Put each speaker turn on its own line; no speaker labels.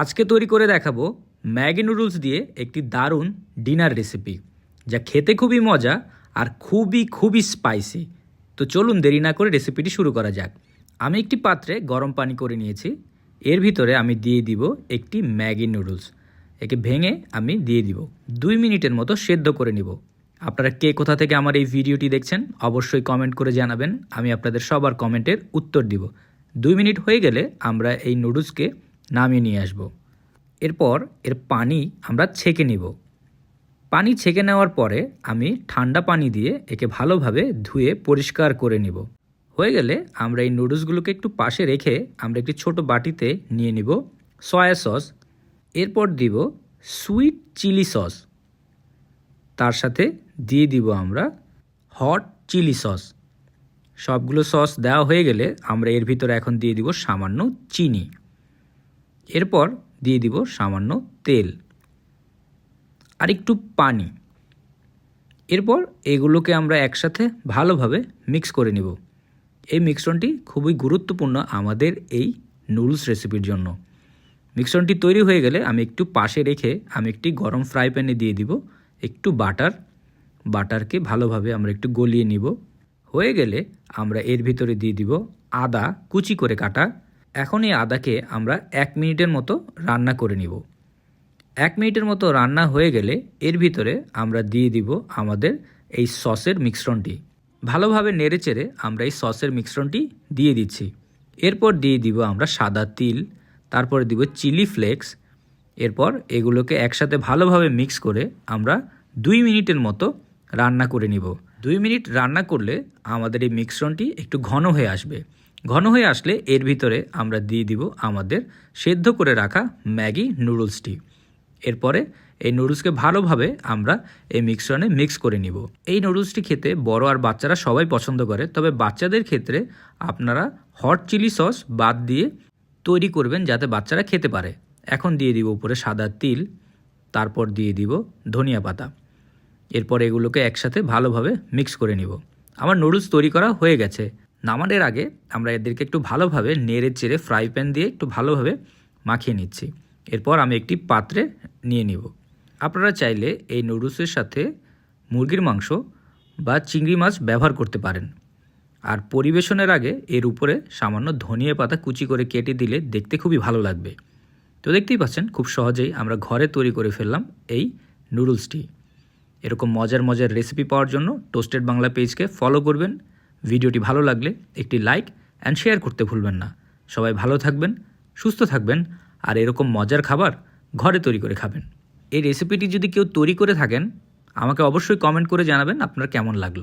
আজকে তৈরি করে দেখাবো ম্যাগি নুডলস দিয়ে একটি দারুণ ডিনার রেসিপি, যা খেতে খুবই মজা আর খুবই খুবই স্পাইসি। তো চলুন দেরি না করে রেসিপিটি শুরু করা যাক। আমি একটি পাত্রে গরম পানি করে নিয়েছি। এর ভিতরে আমি দিয়ে দিব একটি ম্যাগি নুডলস। একে ভেঙে আমি দিয়ে দিব। দুই মিনিটের মতো সেদ্ধ করে নিব। আপনারা কে কোথা থেকে আমার এই ভিডিওটি দেখছেন, অবশ্যই কমেন্ট করে জানাবেন। আমি আপনাদের সবার কমেন্টের উত্তর দিব। দুই মিনিট হয়ে গেলে আমরা এই নুডলসকে নামিয়ে নিয়ে আসব। এরপর এর পানি আমরা ছেঁকে নিব। পানি ছেঁকে নেওয়ার পরে আমি ঠান্ডা পানি দিয়ে একে ভালোভাবে ধুয়ে পরিষ্কার করে নিব। হয়ে গেলে আমরা এই নুডলসগুলোকে একটু পাশে রেখে আমরা একটি ছোট বাটিতে নিয়ে নিব সয়া সস। এরপর দিব সুইট চিলি সস। তার সাথে দিয়ে দিব আমরা হট চিলি সস। সবগুলো সস দেওয়া হয়ে গেলে আমরা এর ভিতরে এখন দিয়ে দিব সামান্য চিনি। এরপর দিয়ে দিব সামান্য তেল। আর একটু পানি। এরপর এগুলোকে আমরা একসাথে ভালোভাবে মিক্স করে নিব। এই মিশ্রণটি খুবই গুরুত্বপূর্ণ আমাদের এই নুডলস রেসিপির জন্য। মিশ্রণটি তৈরি হয়ে গেলে আমি একটু পাশে রেখে আমি একটি গরম ফ্রাই প্যানে দিয়ে দিব। একটু বাটার। বাটারকে ভালোভাবে আমরা একটু গলিয়ে নিব। হয়ে গেলে আমরা এর ভিতরে দিয়ে দিব আদা। কুচি করে কাটা এখন এই আদাকে আমরা এক মিনিটের মতো রান্না করে নিব। এক মিনিটের মতো রান্না হয়ে গেলে এর ভিতরে আমরা দিয়ে দিব আমাদের এই সসের মিশ্রণটি। ভালোভাবে নেড়ে চেড়ে আমরা এই সসের মিশ্রণটি দিয়ে দিচ্ছি। এরপর দিয়ে দিব আমরা সাদা তিল, তারপরে দিব চিলি ফ্লেক্স। এরপর এগুলোকে একসাথে ভালোভাবে মিক্স করে আমরা দুই মিনিটের মতো রান্না করে নিব। দুই মিনিট রান্না করলে আমাদের এই মিশ্রণটি একটু ঘন হয়ে আসবে। ঘন হয়ে আসলে এর ভিতরে আমরা দিয়ে দিব আমাদের সেদ্ধ করে রাখা ম্যাগি নুডলসটি। এরপরে এই নুডলসকে ভালোভাবে আমরা এই মিক্সরনে মিক্স করে নিব। এই নুডলসটি খেতে বড় আর বাচ্চারা সবাই পছন্দ করে, তবে বাচ্চাদের ক্ষেত্রে আপনারা হট চিলি সস বাদ দিয়ে তৈরি করবেন যাতে বাচ্চারা খেতে পারে। এখন দিয়ে দিব উপরে সাদা তিল, তারপর দিয়ে দিব ধনিয়া পাতা। এরপর এগুলোকে একসাথে ভালোভাবে মিক্স করে নিব। আমার নুডলস তৈরি করা হয়ে গেছে। নামানোর আগে আমরা এদেরকে একটু ভালোভাবে নেড়ে চেড়ে ফ্রাই প্যান দিয়ে একটু ভালোভাবে মাখিয়ে নিচ্ছি। এরপর আমি একটি পাত্রে নিয়ে নিব। আপনারা চাইলে এই নুডলসের সাথে মুরগির মাংস বা চিংড়ি মাছ ব্যবহার করতে পারেন। আর পরিবেশনের আগে এর উপরে সামান্য ধনিয়া পাতা কুচি করে কেটে দিলে দেখতে খুবই ভালো লাগবে। তো দেখতেই পাচ্ছেন, খুব সহজেই আমরা ঘরে তৈরি করে ফেললাম এই নুডলসটি। এরকম মজার মজার রেসিপি পাওয়ার জন্য টোস্টেড বাংলা পেজকে ফলো করবেন। ভিডিওটি ভালো লাগলে একটি লাইক অ্যান্ড শেয়ার করতে ভুলবেন না। সবাই ভালো থাকবেন, সুস্থ থাকবেন, আর এরকম মজার খাবার ঘরে তৈরি করে খাবেন। এই রেসিপিটি যদি কেউ তৈরি করে থাকেন, আমাকে অবশ্যই কমেন্ট করে জানাবেন আপনার কেমন লাগল।